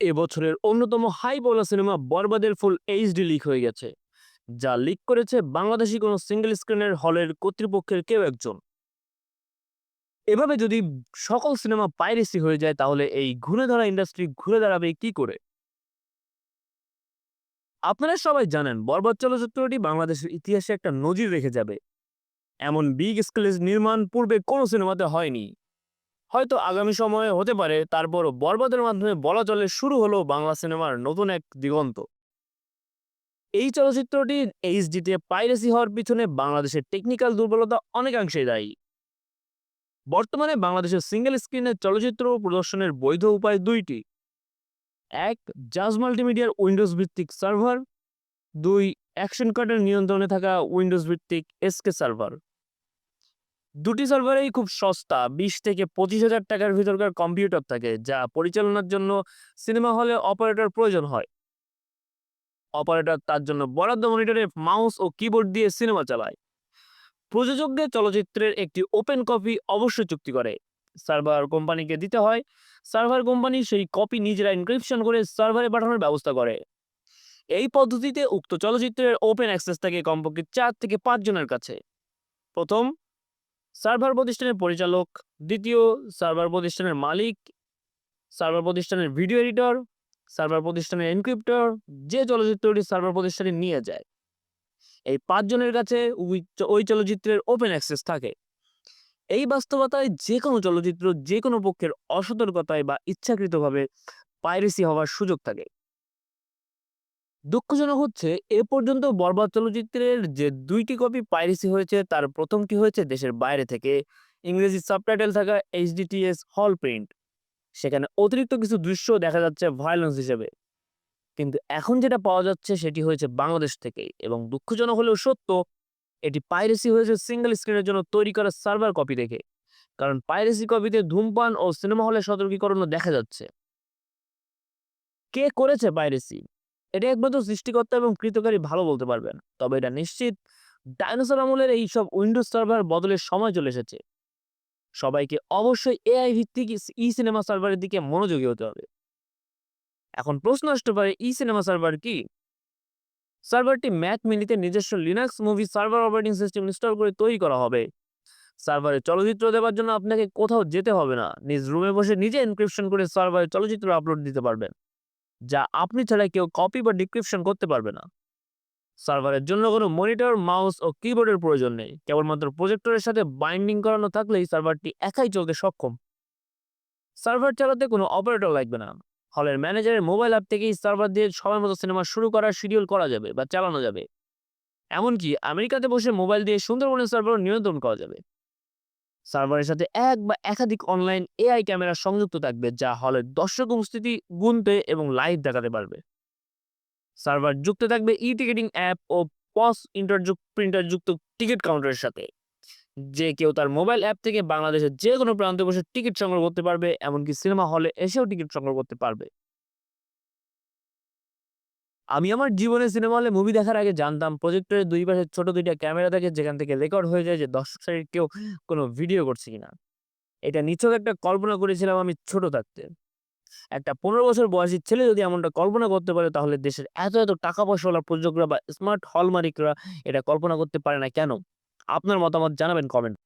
এবছরের অন্যতম হাই বলা সিনেমা বরবাদের ফুল এইচডি লিক হয়ে গেছে, যা লিক করেছে বাংলাদেশি কোনো সিঙ্গেল স্ক্রিনের হলের কর্তৃপক্ষের কেউ একজন। এভাবে যদি সকল সিনেমা পাইরেসি হয়ে যায়, তাহলে এই ঘুরে ধরা ইন্ডাস্ট্রি ঘুরে দাঁড়াবে কি করে? আপনারা সবাই জানেন, বরবাদ চলচ্চিত্রটি বাংলাদেশের ইতিহাসে একটা নজির রেখে যাবে। এমন বিগ স্কেলের নির্মাণ পূর্বে কোনো সিনেমাতে হয়নি। হয়তো আগামী সময়ে হতে পারে, তারপরও বরবাদের মাধ্যমে বলা চলে শুরু হলো বাংলা সিনেমার নতুন এক দিগন্ত। এই চলচ্চিত্রটি এইচডিতে পাইরেসি হওয়ার পিছনে বাংলাদেশের টেকনিক্যাল দুর্বলতা অনেকাংশেই দায়ী। বর্তমানে বাংলাদেশের সিঙ্গেল স্ক্রিনের চলচ্চিত্র প্রদর্শনের বৈধ উপায় দুইটি। এক জাজ মাল্টিমিডিয়ার উইন্ডোজ ভিত্তিক সার্ভার দুই অ্যাকশন কার্ডের নিয়ন্ত্রণে থাকা উইন্ডোজ ভিত্তিক এসকে সার্ভার দুটি সার্ভারেই খুব সস্তা। বিশ থেকে পঁচিশ হাজার টাকার ভিতরকার কম্পিউটার থাকে, যা পরিচালনার জন্য সিনেমা হলে অপারেটর প্রয়োজন হয়। অপারেটর তার জন্য বরাদ্দ মনিটরে মাউস ও কিবোর্ড দিয়ে সিনেমা চালায়। প্রযোজকদের চলচ্চিত্রের একটি ওপেন কপি অবশ্যই চুক্তি করে। সার্ভার কোম্পানিকে দিতে হয়। সার্ভার কোম্পানি সেই কপি নিজেরা এনক্রিপশন করে সার্ভারে পাঠানোর ব্যবস্থা করে। এই পদ্ধতিতে উক্ত চলচ্চিত্রের ওপেন অ্যাক্সেস থাকে কমপক্ষে চার থেকে পাঁচ জনের কাছে। প্রথম সার্ভার প্রতিষ্ঠানের পরিচালক, দ্বিতীয় সার্ভার প্রতিষ্ঠানের মালিক, সার্ভার প্রতিষ্ঠানের ভিডিও এডিটর, সার্ভার প্রতিষ্ঠানের এনক্রিপ্টর, যে চলচ্চিত্রটি সার্ভার প্রতিষ্ঠানে নিয়ে যায়। এই পাঁচজনের কাছে ওই চলচ্চিত্রের ওপেন অ্যাক্সেস থাকে। এই বাস্তবতায় যে কোনো চলচ্চিত্র যে কোনো পক্ষের অসতর্কতায় বা ইচ্ছাকৃতভাবে পাইরেসি হওয়ার সুযোগ থাকে। দুঃখজনক হচ্ছে, এ পর্যন্ত বরবাদ চলচ্চিত্রের যে দুইটি কপি পাইরেসি হয়েছে, তার প্রথমটি হয়েছে দেশের বাইরে থেকে। ইংরেজি সাবটাইটেল থাকা এইচডিটিএস হল প্রিন্ট। সেখানে অতিরিক্ত কিছু দৃশ্য দেখা যাচ্ছে ভায়োলেন্স হিসেবে। কিন্তু এখন যেটা পাওয়া যাচ্ছে, সেটি হয়েছে বাংলাদেশ থেকে। এবং দুঃখজনক হলেও সত্য, এটি পাইরেসি হয়েছে সিঙ্গেল স্ক্রিনের জন্য তৈরি করা সার্ভার কপি দেখে। কারণ পাইরেসি কপিতে ধূমপান ও সিনেমা হলে সতর্কীকরণও দেখা যাচ্ছে। কে করেছে পাইরেসি? এটা একমাত্র সৃষ্টিকর্তা এবং কৃতকারী ভালো বলতে পারবেন। তবে এটা নিশ্চিত ডাইনোসর আমলের এই সব উইন্ডোজ সার্ভার বদলের সময় চলে এসেছে। সবাইকে অবশ্যই এআই ভিত্তিক ই সিনেমা সার্ভারের দিকে মনোযোগী হতে হবে। এখন প্রশ্ন আসতে পারে ই সিনেমা সার্ভার কি? সার্ভারটি ম্যাক মিনিতে নিজস্ব Linux movie server operating system install করে তৈরি করা হবে। সার্ভারে চলচ্চিত্র দেওয়ার জন্য আপনাকে কোথাও যেতে হবে না। নিজ রুমে বসে নিজে এনক্রিপশন করে সার্ভারে চলচ্চিত্র আপলোড দিতে পারবেন। যা আপনি ছাড়া কেউ কপি বা ডিক্রিপশন করতে পারবে না। সার্ভারের জন্য কোনো মনিটর মাউস ও কিবোর্ডের প্রয়োজন নেই। কেবলমাত্র প্রজেক্টরের সাথে বাইন্ডিং করানো থাকলেই সার্ভারটি একাই চলতে সক্ষম। সার্ভার চালাতে কোনো অপারেটর লাগবে না। হলের ম্যানেজারের মোবাইল অ্যাপ থেকেই সার্ভার দিয়ে সময় মতো সিনেমা শুরু করা শিডিউল করা যাবে বা চালানো যাবে। এমনকি আমেরিকাতে বসে মোবাইল দিয়ে সুন্দরবনের সার্ভার নিয়ন্ত্রণ করা যাবে। সার্ভারের সাথে এক বা একাধিক অনলাইন এআই ক্যামেরা সংযুক্ত থাকবে, যা হলের দর্শক উপস্থিতি গুনতে এবং লাইভ দেখাতে পারবে। সার্ভার যুক্ত থাকবে ই টিকেটিং অ্যাপ ও পস ইন্টারযুক্ত প্রিন্টার যুক্ত টিকিট কাউন্টারের সাথে। যে কেউ তার মোবাইল অ্যাপ থেকে বাংলাদেশের যে কোনো প্রান্তে বসে টিকিট সংগ্রহ করতে পারবে, এমনকি সিনেমা হলে এসেও টিকিট সংগ্রহ করতে পারবে। আমি আমার জীবনে সিনেমা হলে মুভি দেখার আগে জানতাম প্রজেক্টরের দুই পাশে ছোট দুইটা ক্যামেরা থাকে, যেখান থেকে রেকর্ড হয়ে যায় যে দর্শক সারির কেউ কোনো ভিডিও করছে কিনা। এটা নিছক একটা কল্পনা করেছিলাম আমি ছোট থাকতে। একটা পনেরো বছর বয়সী ছেলে যদি এমনটা কল্পনা করতে পারে, তাহলে দেশের এত এত টাকা পয়সাওয়ালা প্রযোজকরা বা স্মার্ট হল মালিকরা এটা কল্পনা করতে পারে না কেন? আপনার মতামত জানাবেন কমেন্ট